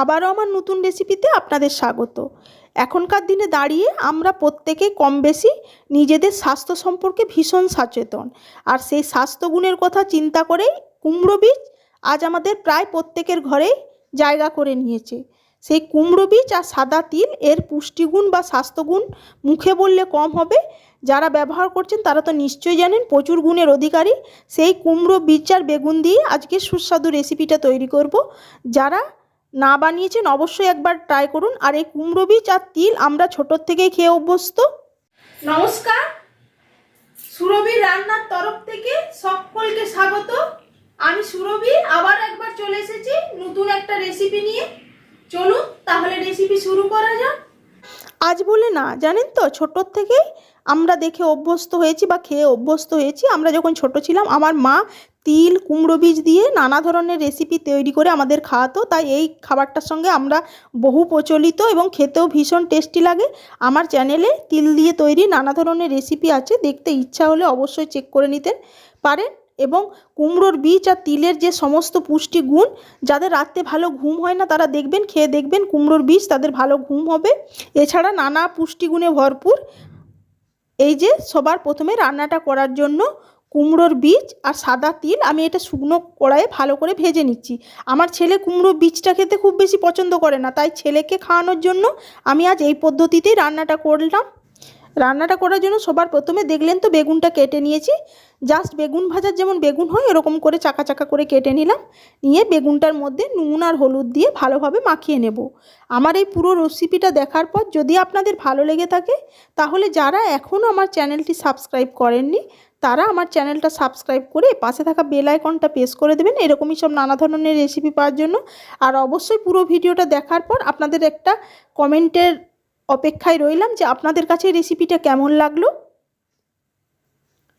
আবারও আমার নতুন রেসিপিতে আপনাদের স্বাগত। এখনকার দিনে দাঁড়িয়ে আমরা প্রত্যেকে কম বেশি নিজেদের স্বাস্থ্য সম্পর্কে ভীষণ সচেতন। আর সেই স্বাস্থ্যগুণের কথা চিন্তা করেই কুমড়ো বীজ আজ আমাদের প্রায় প্রত্যেকের ঘরেই জায়গা করে নিয়েছে। সেই কুমড়ো বীজ আর সাদা তিল এর পুষ্টিগুণ বা স্বাস্থ্যগুণ মুখে বললে কম হবে। যারা ব্যবহার করছেন তারা তো নিশ্চয়ই জানেন প্রচুর গুণের অধিকারী। সেই কুমড়ো বীজ আর বেগুন দিয়ে আজকে সুস্বাদু রেসিপিটা তৈরি করব। যারা না বানিয়েছেন অবশ্যই একবার ট্রাই করুন। আর এই কুমড়ো বীজ আর তিল আমরা ছোটোর থেকেই খেয়ে অভ্যস্ত। নমস্কার। সুরভির রান্নার তরফ থেকে সকলকে স্বাগত। আমি সুরভি আবার একবার চলে এসেছি নতুন একটা রেসিপি নিয়ে। চলুন তাহলে রেসিপি শুরু করা যাক। আজ বলে না জানেন তো ছোটোর থেকেই আমরা দেখে অভ্যস্ত হয়েছি বা খেয়ে অভ্যস্ত হয়েছি। আমরা যখন ছোট ছিলাম আমার মা তিল, কুমড়ো বীজ দিয়ে নানা ধরনের রেসিপি তৈরি করে আমাদের খাওয়াতো। তাই এই খাবারটার সঙ্গে আমরা বহু প্রচলিত এবং খেতেও ভীষণ টেস্টি লাগে। আমার চ্যানেলে তিল দিয়ে তৈরি নানা ধরনের রেসিপি আছে। দেখতে ইচ্ছা হলে অবশ্যই চেক করে নিতে পারেন। এবং কুমড়োর বীজ আর তিলের যে সমস্ত পুষ্টি গুণ, যাদের রাত্রে ভালো ঘুম হয় না, তারা দেখবেন, খেয়ে দেখবেন কুমড়োর বীজ তাদের ভালো ঘুম হবে। এছাড়া নানা পুষ্টিগুণে ভরপুর এই যে সবার প্রথমে রান্নাটা করার জন্য কুমড়োর বীজ আর সাদা তিল আমি এটা শুকনো কড়াইয়ে ভালো করে ভেজে নিচ্ছি। আমার ছেলে কুমড়োর বীজটা খেতে খুব বেশি পছন্দ করে না, তাই ছেলেকে খাওয়ানোর জন্য আমি আজ এই পদ্ধতিতেই রান্নাটা করলাম। রান্নাটা করার জন্য সবার প্রথমে দেখলেন তো বেগুনটা কেটে নিয়েছি। জাস্ট বেগুন ভাজার যেমন বেগুন হয় এরকম করে চাকা চাকা করে কেটে নিলাম। নিয়ে বেগুনটার মধ্যে নুন আর হলুদ দিয়ে ভালোভাবে মাখিয়ে নেব। আমার এই পুরো রেসিপিটা দেখার পর যদি আপনাদের ভালো লেগে থাকে, তাহলে যারা এখনও আমার চ্যানেলটি সাবস্ক্রাইব করেননি তারা আমার চ্যানেলটা সাবস্ক্রাইব করে পাশে থাকা বেল আইকনটা প্রেস করে দেবেন। এরকমই সব নানা ধরনের রেসিপি পাওয়ার জন্য। আর অবশ্যই পুরো ভিডিওটা দেখার পর আপনাদের একটা কমেন্টের অপেক্ষায় রইলাম যে আপনাদের কাছে রেসিপিটা কেমন লাগল।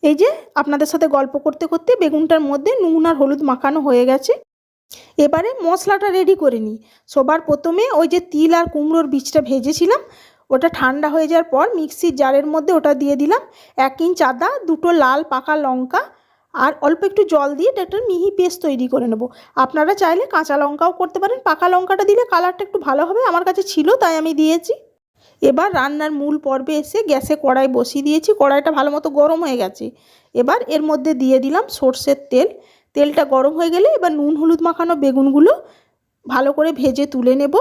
এই যে আপনাদের সাথে গল্প করতে করতে বেগুনটার মধ্যে নুন আর হলুদ মাখানো হয়ে গেছে। এবারে মশলাটা রেডি করে নিই। সবার প্রথমে ওই যে তিল আর কুমড়োর বীজটা ভেজেছিলাম। ওটা ঠান্ডা হয়ে যাওয়ার পর মিক্সির জারের মধ্যে ওটা দিয়ে দিলাম। এক ইঞ্চ আদা, দুটো লাল পাকা লঙ্কা আর অল্প একটু জল দিয়ে এটা একটা মিহি পেস্ট তৈরি করে নেব। আপনারা চাইলে কাঁচা লঙ্কাও করতে পারেন। পাকা লঙ্কাটা দিলে কালারটা একটু ভালো হবে। আমার কাছে ছিল, তাই আমি দিয়েছি। এবার রান্নার মূল পর্বে এসে গ্যাসে কড়াই বসিয়ে দিয়েছি। কড়াইটা ভালো মতো গরম হয়ে গেছে। এবার এর মধ্যে দিয়ে দিলাম সর্ষের তেল। তেলটা গরম হয়ে গেলে এবার নুন, হলুদ মাখানো বেগুনগুলো ভালো করে ভেজে তুলে নেব।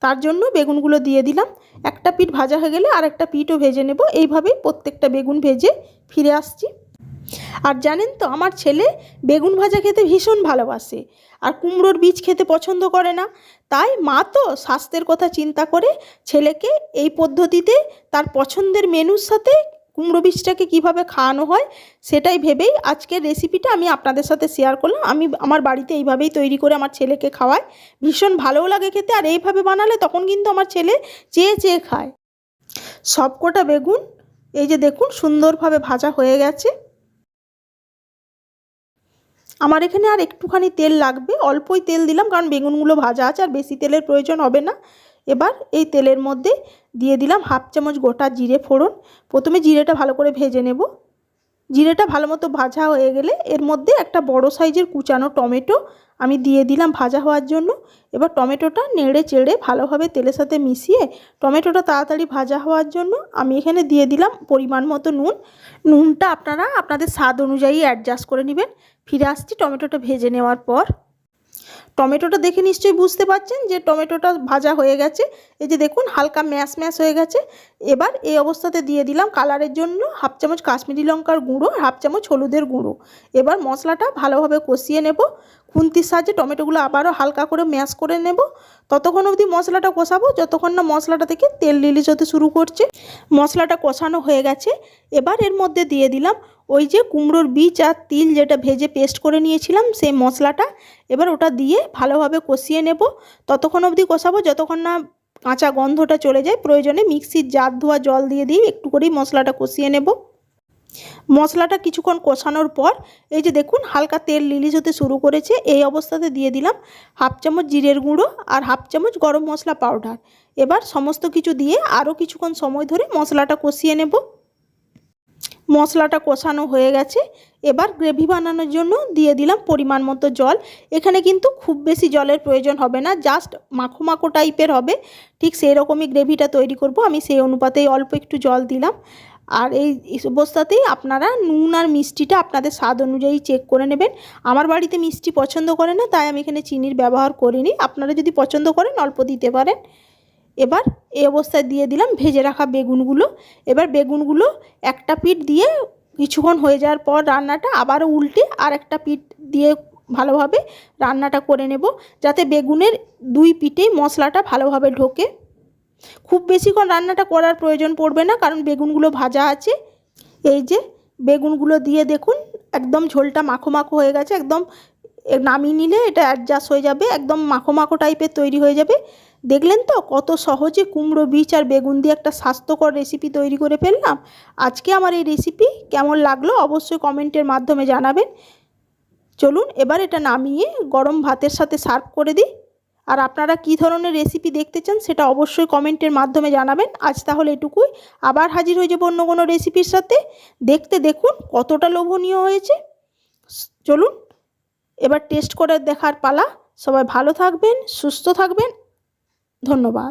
তার জন্য বেগুনগুলো দিয়ে দিলাম। একটা পিঠ ভাজা হয়ে গেলে আর একটা পিঠও ভেজে নেব। এইভাবেই প্রত্যেকটা বেগুন ভেজে ফিরে আসছি। আর জানেন তো, আমার ছেলে বেগুন ভাজা খেতে ভীষণ ভালোবাসে আর কুমড়োর বীজ খেতে পছন্দ করে না। তাই মা তো স্বাস্থ্যের কথা চিন্তা করে ছেলেকে এই পদ্ধতিতে তার পছন্দের মেনুর সাথে কুমড়ো বীজটাকে কীভাবে খাওয়ানো হয় সেটাই ভেবেই আজকের রেসিপিটা আমি আপনাদের সাথে শেয়ার করলাম। আমি আমার বাড়িতে এইভাবেই তৈরি করে আমার ছেলেকে খাওয়াই। ভীষণ ভালোও লাগে খেতে আর এইভাবে বানালে তখন কিন্তু আমার ছেলে চেয়ে চেয়ে খায়। সবকটা বেগুন, এই যে দেখুন সুন্দরভাবে ভাজা হয়ে গেছে। আমার এখানে আর একটুখানি তেল লাগবে। অল্পই তেল দিলাম কারণ বেগুনগুলো ভাজা আছে আর বেশি তেলের প্রয়োজন হবে না। এবার এই তেলের মধ্যে দিয়ে দিলাম হাফ চামচ গোটা জিরে ফোড়ন। প্রথমে জিরেটা ভালো করে ভেজে নেব। জিরেটা ভালো মতো ভাজা হয়ে গেলে এর মধ্যে একটা বড় সাইজের কুচানো টমেটো আমি দিয়ে দিলাম ভাজা হওয়ার জন্য। এবার টমেটোটা নেড়ে চেড়ে ভালোভাবে তেলের সাথে মিশিয়ে টমেটোটা তাড়াতাড়ি ভাজা হওয়ার জন্য আমি এখানে দিয়ে দিলাম পরিমাণ মতো নুন। নুনটা আপনারা আপনাদের স্বাদ অনুযায়ী অ্যাডজাস্ট করে নেবেন। ফিরে আসছি টমেটোটা ভেজে নেওয়ার পর। টমেটোটা দেখে নিশ্চয়ই বুঝতে পারছেন যে টমেটোটা ভাজা হয়ে গেছে। এই যে দেখুন, হালকা ম্যাশ ম্যাশ হয়ে গেছে। এবার এই অবস্থাতে দিয়ে দিলাম কালারের জন্য হাফ চামচ কাশ্মীরি লঙ্কার গুঁড়ো হাফ চামচ হলুদের গুঁড়ো। এবার মশলাটা ভালোভাবে কষিয়ে নেব। খুন্তির সাহায্যে টমেটোগুলো আবারও হালকা করে ম্যাশ করে নেব। ততক্ষণ অবধি মশলাটা কষাবো। যতক্ষণ না মশলাটা থেকে তেল রিলিজ হতে শুরু করছে, মশলাটা কষানো হয়ে গেছে। এবার এর মধ্যে দিয়ে দিলাম ওই যে কুমড়োর বীজ আর তিল যেটা ভেজে পেস্ট করে নিয়েছিলাম, সেই মশলাটা। এবার ওটা দিয়ে ভালোভাবে কষিয়ে নেব। ততক্ষণ অবধি কষাবো। যতক্ষণ না কাঁচা গন্ধটা চলে যায়, প্রয়োজনে মিক্সির জাত ধোয়া জল দিয়ে দিয়ে একটু করেই মশলাটা কষিয়ে নেব। মশলাটা কিছুক্ষণ কষানোর পর, এই যে দেখুন হালকা তেল রিলিজ হতে শুরু করেছে, এই অবস্থাতে দিয়ে দিলাম হাফ চামচ জিরের গুঁড়ো আর হাফ চামচ গরম মশলা পাউডার। এবার সমস্ত কিছু দিয়ে আরও কিছুক্ষণ সময় ধরে মশলাটা কষিয়ে নেব। মশলাটা কষানো হয়ে গেছে। এবার গ্রেভি বানানোর জন্য দিয়ে দিলাম পরিমাণ মতো জল। এখানে কিন্তু খুব বেশি জলের প্রয়োজন হবে না, জাস্ট মাখো মাখো টাইপের হবে। ঠিক সেই রকমই গ্রেভিটা তৈরি করব, আমি সেই অনুপাতেই অল্প একটু জল দিলাম। আর এই অবস্থাতেই আপনারা নুন আর মিষ্টিটা আপনাদের স্বাদ অনুযায়ী চেক করে নেবেন। আমার বাড়িতে মিষ্টি পছন্দ করে না, তাই আমি এখানে চিনির ব্যবহার করিনি। আপনারা যদি পছন্দ করেন, অল্প দিতে পারেন। এবার এই অবস্থায় দিয়ে দিলাম ভেজে রাখা বেগুনগুলো। এবার বেগুনগুলো একটা পিঠ দিয়ে কিছুক্ষণ হয়ে যাওয়ার পর রান্নাটা আবারও উল্টে আর একটা পিঠ দিয়ে ভালোভাবে রান্নাটা করে নেব, যাতে বেগুনের দুই পিঠেই মশলাটা ভালোভাবে ঢোকে। খুব বেশিক্ষণ রান্নাটা করার প্রয়োজন পড়বে না, কারণ বেগুনগুলো ভাজা আছে। এই যে, বেগুনগুলো দিয়ে দেখুন, একদম ঝোলটা মাখো মাখো হয়ে গেছে, একদম নামিয়ে নিলে এটা অ্যাডজাস্ট হয়ে যাবে, একদম মাখো মাখো টাইপের তৈরি হয়ে যাবে। দেখলেন তো কত সহজে কুমড়ো বীজ আর বেগুন দিয়ে একটা স্বাস্থ্যকর রেসিপি তৈরি করে ফেললাম। আজকে আমার এই রেসিপি কেমন লাগল অবশ্যই কমেন্টের মাধ্যমে জানাবেন। চলুন, এবার এটা নামিয়ে গরম ভাতের সাথে সার্ভ করে দিই। আর আপনারা কি ধরনের রেসিপি দেখতে চান সেটা অবশ্যই কমেন্টের মাধ্যমে জানাবেন। আজ তাহলে এটুকুই। আবার হাজির হয়ে যাব অন্য কোনো রেসিপির সাথে। দেখতে দেখুন কতটা লোভনীয় হয়েছে। চলুন, এবার টেস্ট করে দেখার পালা। সবাই ভালো থাকবেন, সুস্থ থাকবেন। ধন্যবাদ।